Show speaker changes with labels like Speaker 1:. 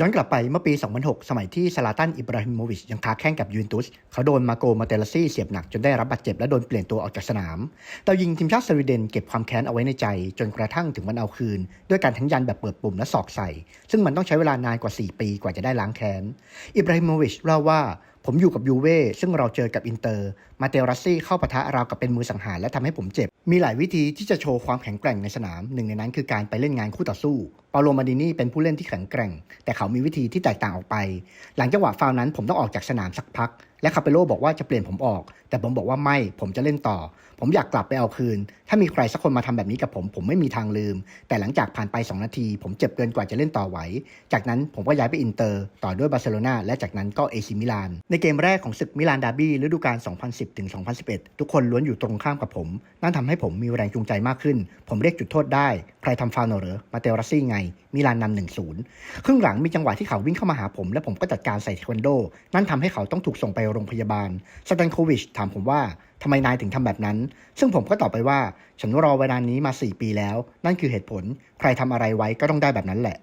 Speaker 1: ย้อนกลับไปเมื่อปี 2006 สมัยที่ซาลาตัน อิบราฮิโมวิชยังค้าแข่งกับยูเวนตุส เขาโดนมาโกมาเตลซี่เสียบหนักจนได้รับบาดเจ็บและโดนเปลี่ยนตัวออกจากสนามดาวยิงทีมชาติสวีเดนเก็บความแค้นเอาไว้ในใจ จนกระทั่งถึงวันเอาคืน ด้วยการทั้งยันแบบเปิดปุ่มและสอกใส่ ซึ่งมันต้องใช้เวลานานกว่า 4 ปีกว่าจะได้ล้างแค้น อิบราฮิโมวิชเล่าว่าผมอยู่กับยูเว่ซึ่งเราเจอกับอินเตอร์ มาเตลรัสซี่เข้าปะทะราวกับเป็นมือสังหารและทำให้ผมเจ็บ มีหลายวิธีที่จะโชว์ความแข็งแกร่งในสนาม หนึ่งในนั้นคือการไปเล่นงานคู่ต่อสู้ เปาโลมาดินีเป็นผู้เล่นที่แข็งแกร่ง แต่เขามีวิธีที่แตกต่างออกไป หลังจังหวะฟาวล์นั้นผมต้องออกจากสนามสักพัก และคาเปโลบอกว่าจะเปลี่ยนผมออก แต่ผมบอกว่าไม่ผมจะเล่นต่อ ผมอยากกลับไปเอาคืน ถ้ามีใครสักคนมาทำแบบนี้กับผม ผมไม่มีทางลืม แต่หลังจากผ่านไป 2 นาที ผมเจ็บเกินกว่าจะเล่นต่อไหว จากนั้นผมก็ย้ายไปอินเตอร์ ต่อด้วยบาร์เซโลนาและจากนั้นก็เอซิมิลาน ในเกมแรกของศึกมิลานดาร์บี้ฤดูกาล 2010-2011 ทุกคนล้วนอยู่ตรงข้ามกับผม นั่นทำให้ผมมีแรงจูงใจมากขึ้น ผมเรียกจุดโทษได้ ใครทำฟาวล์เหรอมาเตลรัสซี่ไงมิลานนำหนึ่งศูนย์ครึ่งหลังมีจังหวะที่เขาวิ่งเข้ามาหาผม และผมก็จัดการใส่เทควันโด นั่นทำให้เขาต้องถูกส่งไปโรงพยาบาลสตันโควิชถามผมว่าทำไมนายถึงทำแบบนั้น ซึ่งผมก็ตอบไปว่า ฉันรอเวลานี้มา 4 ปีแล้ว นั่นคือเหตุผล ใครทำอะไรไว้ก็ต้องได้แบบนั้นแหละ